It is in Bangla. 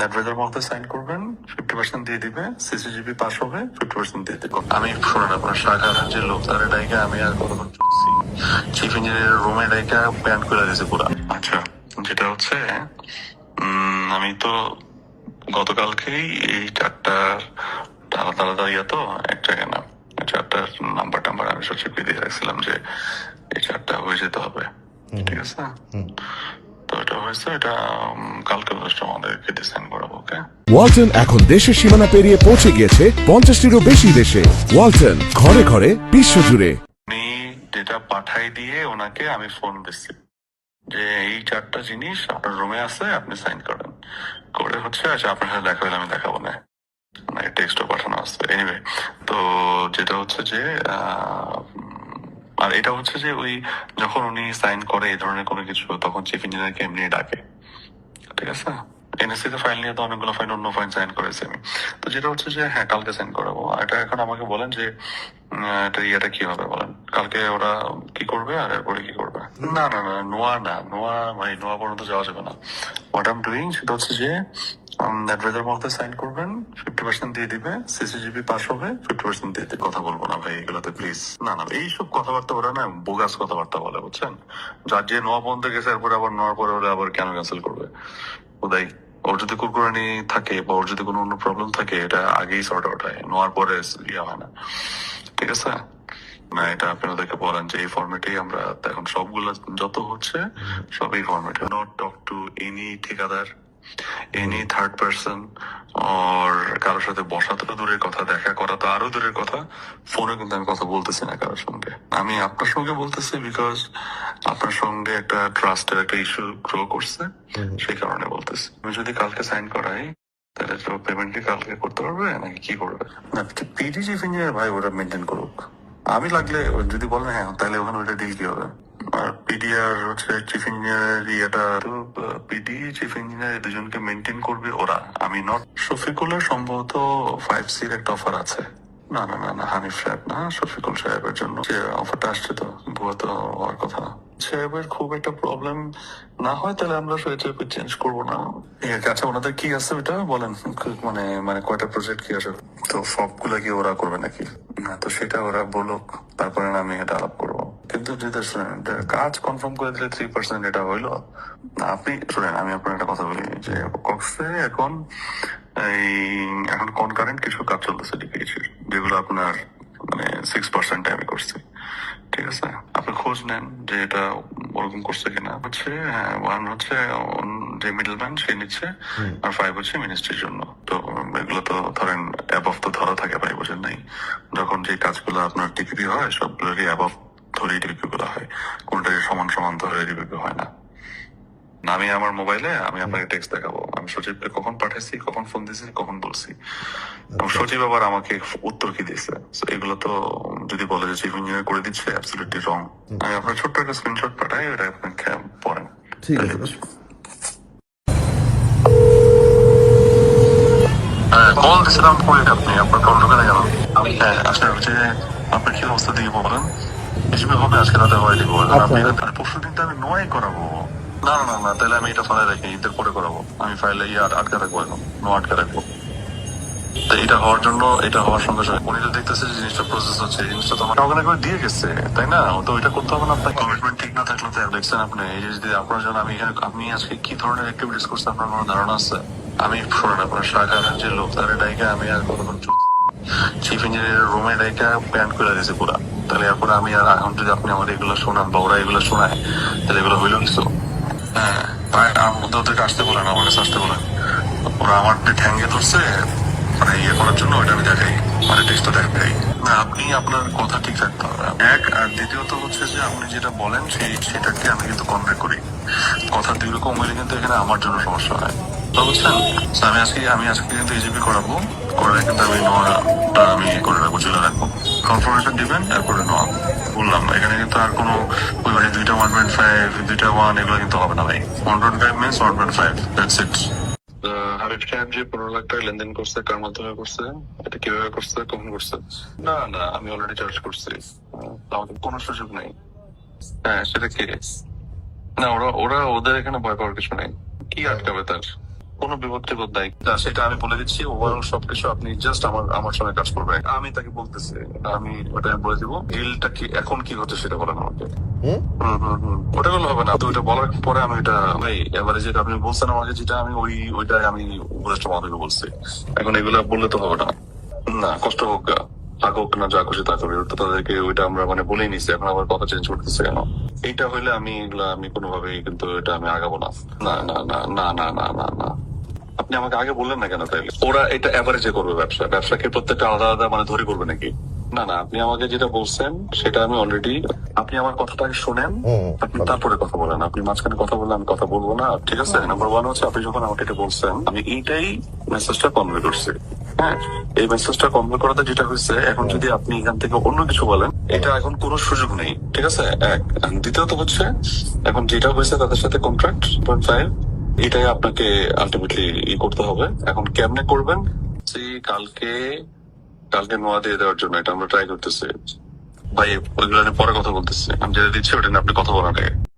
অ্যাডভাইজার সাইন করবেন ফিফটি পার্সেন্ট দিয়ে দিবে সিসিজিবি পাস হবে ফিফটি পার্সেন্ট দিয়ে দিবে। আমি শোনেন আপনার শাখার যে লোক তার ডাইকে আমি আর কতক্ষণ চলছি? চিফ ইঞ্জিনিয়ার রুমে ডাইকা প্যান করে দিয়েছে পুরো। আচ্ছা যেটা হচ্ছে উম, আমি তো গতকালকেই এই চারটার আলাদা আলাদা ইয়া তো এক জায়গায় না চারটার নাম্বার টাম্বার আমি সচিবকে দিয়ে রাখছিলাম যে এই চারটা হয়ে যেতে হবে। ঠিক আছে? হয়েছে এটা কালকে আমাদেরকে ডিসাইন করাবো ওকে? ওয়ালটন এখন দেশের সীমানা পেরিয়ে পৌঁছে গিয়েছে পঞ্চাশটিরও বেশি দেশে। ওয়ালটন ঘরে ঘরে বিশ্বজুড়ে। আমি যেটা পাঠাই দিয়ে ওনাকে আমি ফোন দিচ্ছি। যে এই চারটা জিনিস আপনার রুমে আছে আপনি সাইন করেন। করে হচ্ছে আচ্ছা আপনার সাথে দেখা হলে আমি দেখাবো না। মানে টেক্সটও পাঠানো আছে। এনিওয়ে তো যেটা হচ্ছে যে আহ, আর এটা হচ্ছে যে ওই যখন উনি সাইন করে এই ধরনের কোনো কিছু, তখন চিফ ইঞ্জিনিয়ারকে এমনি ডাকে। ঠিক আছে? এনএসসি তে ফাইল নিয়ে তো অনেকগুলো ফাইল অন্য ফাইল সাইন করেছে আমি। তো যেটা হচ্ছে যে হ্যাঁ কালকে সাইন করাবো। এটা এখন আমাকে বলেন যে এটা ইয়েটা কি হবে বলেন? কালকে ওরা কি করবে আর এরপরে কি করবে? না না না, নোয়া না, নোয়া ভাই নোয়া পর্যন্ত যাওয়া যাবে না। হোয়াট আম ডুইং সেটা হচ্ছে যে অ্যাডভাইজার মধ্যে সাইন করবেন ফিফটি পার্সেন্ট দিয়ে দিবে সিসিজিবি পাস হবে ফিফটি পার্সেন্ট দিয়ে কথা বলব না ভাই এগুলোতে প্লিজ না না, এইসব কথাবার্তা ওরা না বোগাস কথাবার্তা বলে, বুঝছেন? যার যে নোয়া পর্যন্ত গেছে, এরপরে আবার নোয়ার পরে ওরা আবার কেন ক্যান্সেল করবে? ওদাই ওর যদি কুরকুরানি থাকে বা ওর যদি কোনো অন্য প্রবলেম থাকে, এটা আগেই সর্ট আউট হয় নোয়ার পরে ইয়ে হয় না। ঠিক আছে? না, এটা আপনি ওদেরকে বলেন যে এই ফর্মেটেই আমরা, এখন সবগুলো যত হচ্ছে সব এই ফর্মেটে নট টক টু এনি ঠিকাদার। এনি থার্ড পার্সন আর কারোর সাথে বসা তো দূরের কথা দেখা করা তো আরও দূরের কথা। ফোনে কিন্তু আমি কথা বলতেছি না কারোর সঙ্গে। আমি আপনার সঙ্গে বলতেছি বিকজ আপনার সঙ্গে একটা ট্রাস্টের একটা ইস্যু গ্রো করছে। সেই কারণে বলতেছি। আমি যদি কালকে সাইন করাই তাহলে তো পেমেন্ট কালকে করতে পারবে? নাকি কি করবে? না পিডি চিফ ইঞ্জিনিয়ার ভাই ওটা মেনটেন করুক। আমি লাগলে যদি বলেন হ্যাঁ তাহলে ওখানে ওটা ডিল কি হবে? আর হচ্ছে চিফ ইঞ্জিনিয়ার ইয়েটা। পিডি চিফ ইঞ্জিনিয়ার দুজনকে মেনটেন করবে ওরা। আমি নট শফিকুলের সম্ভবত ফাইভ একটা অফার আছে। না না না না, হানিফ সাহেব না, শফিকুল সাহেবের জন্য। যে অফারটা আসছে তো বুয়া তো হওয়ার কথা। সাহেবের খুব একটা প্রবলেম না হয়, তাহলে আমরা চেঞ্জ করব না। আচ্ছা ওনাদের কি আছে ওটা বলেন মানে মানে কয়টা প্রজেক্ট কি আছে? তো সবগুলা কি ওরা করবে নাকি? না, তো সেটা ওরা বলুক, তারপরে আমি এটা আলাপ করব। কিন্তু শুনেন কাজ কনফার্ম করে দিলে থ্রি পার্সেন্ট এটা হইল। আপনি শুনেন আমি আপনার একটা কথা বলি যে কক্সে এখন এই এখন কনকারেন্ট কিছু কাজ চলতেছে ডিপিএইচির যেগুলো আপনার মানে সিক্স পার্সেন্ট আমি করছি। ঠিক আছে? আপনি খোঁজ নেন যে এটা ওরকম করছে কিনা। হচ্ছে হ্যাঁ ওয়ান হচ্ছে উম, যে মিডলম্যান সে নিচ্ছে আর ফাইভ হচ্ছে মিনিস্ট্রির জন্য। তো এগুলো তো ধরেন অ্যাবভ তো ধরা থাকে ভাই বোঝেন নাই। যখন যে কাজগুলো আপনার টিপিপি হয় সবগুলোরই অ্যাবভ ধরেই টিপিপি গুলো হয়? কোনটাই সমান সমান ধরে টিপিপি হয় না? না, আমি আমার মোবাইলে আমি আপনাকে টেক্সট দেখাবো। আমি সচিবকে কখন পাঠাইছি কখন ফোন দিয়েছি কখন বলছি। সচিব আবার আমাকে উত্তর কি দিয়েছে? এগুলো তো যদি বলে যে চিফ ইঞ্জিনিয়ার করে দিচ্ছে অ্যাবসলিউটলি রং আমি আপনার ছোট্ট একটা স্ক্রিনশট পাঠাই ওটা আপনি খে- পড়েন। ঠিক আছে। হ্যাঁ কল দিয়েছিলাম ফোনে আপনি আপনার কল ঢোকানে গেল। হ্যাঁ আচ্ছা হচ্ছে আপনার কি অবস্থা দিয়ে বলেন? হিসেবে হবে আজকে রাতে হয় দিব আপনি পরশু দিন আমি নয় করাবো না না না না তাহলে আমি এটা ফাইলে রাখি ঈদের পরে করাবো আমি ফাইলে ইয়ে আট- আটকে রাখব এখন নো আটকে রাখব তো এটা হওয়ার জন্য এটা হওয়ার সঙ্গে সঙ্গে উনি তো দেখতেছে যে জিনিসটা প্রসেস হচ্ছে জিনিসটা তো আমার অর্গানাইজ করে দিয়ে গেছে তাই না তো ওইটা করতে হবে না আপনার কমিটমেন্ট ঠিক না থাকলে তো দেখছেন আপনি এই যদি আপনার জন্য আমি আপনি আজকে কি ধরনের অ্যাক্টিভিটিস করছে আপনার কোনো ধারণা আছে আমি শোনেন আপনার শাখার যে লোক তার ডাইকে আমি আর কতক্ষণ চিফ ইঞ্জিনিয়ার রুমে ডাইকা প্যান করে দিয়েছে পুরা তাহলে এখন আমি আর এখন যদি আপনি আমার এগুলো শোনান বা ওরা এগুলো শোনায়, তাহলে এগুলো হইল কিছু? হ্যাঁ মধ্যে ওদেরকে আসতে বলেন, আমার কাছে আসতে বলেন। ওরা আমার ঠ্যাঙ্গে ধরছে মানে ইয়ে করার জন্য ওইটা আমি দেখাই মানে টেস্টটা দেখাই। না, আপনি আপনার কথা ঠিক রাখতে এক, আর দ্বিতীয়ত হচ্ছে যে আপনি যেটা বলেন সেই সেটাকে আমি কিন্তু কনভে করি। কথা দুই রকম হইলে কিন্তু এখানে আমার জন্য সমস্যা হয়। বুঝছেন? আমি আজকে আমি আজকে কিন্তু এজিপি করাবো। করে কিন্তু আমি নোয়াটা আমি করে রাখব চলে রাখব। কনফার্মেশন দিবেন এরপরে নোয়া। বললাম, এখানে কিন্তু আর কোনো ওই মানে দুইটা ওয়ান পয়েন্ট ফাইভ দুইটা ওয়ান এগুলো কিন্তু হবে না ভাই। One point five means one point five that's it Habib sahib যে পনেরো লাখ টাকা লেনদেন করছে কার মাধ্যমে করছে এটা কীভাবে করছে কখন করছে? না না আমি অলরেডি চার্জ করছি। আমাদের কোনো সুযোগ নেই। হ্যাঁ সেটা কি? না ওরা ওরা ওদের এখানে ভয় পাওয়ার কিছু নেই। কি আটকাবে তার? কোনো বিপত্তি বোধ নাই। না, সেটা আমি বলে দিচ্ছি ওভারঅল সবকিছু আপনি জাস্ট আমার আমার সঙ্গে কাজ করবেন। আমি তাকে বলতেছি আমি ওটা আমি বলে দিব ডিলটা কি এখন কি হচ্ছে সেটা বলেন আমাকে। ওটা করলে হবে না। তো ওইটা বলার পরে আমি এটা ভাই এবারে যেটা আপনি বলছেন আমাকে যেটা আমি ওই ওইটাই আমি উপদেষ্টা মহাদেবকে বলছি। এখন এগুলা বললে তো হবে না। না কষ্ট হোক গা থাক হোক না যা খুশি তা করবে ওটা তাদেরকে ওইটা আমরা মানে বলেই নিছি এখন আবার কথা চেঞ্জ করতেছে কেন? এইটা হইলে আমি এগুলা আমি কোনোভাবেই কিন্তু এটা আমি আগাবো না। না না না না না না না না। আপনি আমাকে আগে বললেন না কেন তাইলে ওরা এটা অ্যাভারেজে করবে ব্যবসা। ব্যবসাকে প্রত্যেকটা আলাদা আলাদা মানে ধরে করবে নাকি? না না আপনি আমাকে যেটা বলছেন সেটা আমি অলরেডি আপনি আমার কথাটা শোনেন আপনি তারপরে কথা বলেন। আপনি মাঝখানে কথা বললে আমি কথা বলব না। ঠিক আছে? নাম্বার ওয়ান হচ্ছে আপনি যখন আমাকে এটা বলছেন আমি এইটাই মেসেজটা কনভে করছি। হ্যাঁ? এই মেসেজটা কনভে করাতে যেটা হয়েছে এখন যদি আপনি এখান থেকে অন্য কিছু বলেন এটা এখন কোনো সুযোগ নেই। ঠিক আছে? এক। দ্বিতীয়ত হচ্ছে এখন যেটা হয়েছে তাদের সাথে কন্ট্রাক্ট পয়েন্ট ফাইভ এটাই আপনাকে আলটিমেটলি ই করতে হবে। এখন কেমনে করবেন? কালকে কালকে নোয়া দিয়ে দেওয়ার জন্য এটা আমরা ট্রাই করতেছি। ভাই, ওইগুলো নিয়ে পরে কথা বলতেছি। আমি যেটা দিচ্ছি, ওটা নিয়ে আপনি কথা বলার আগে।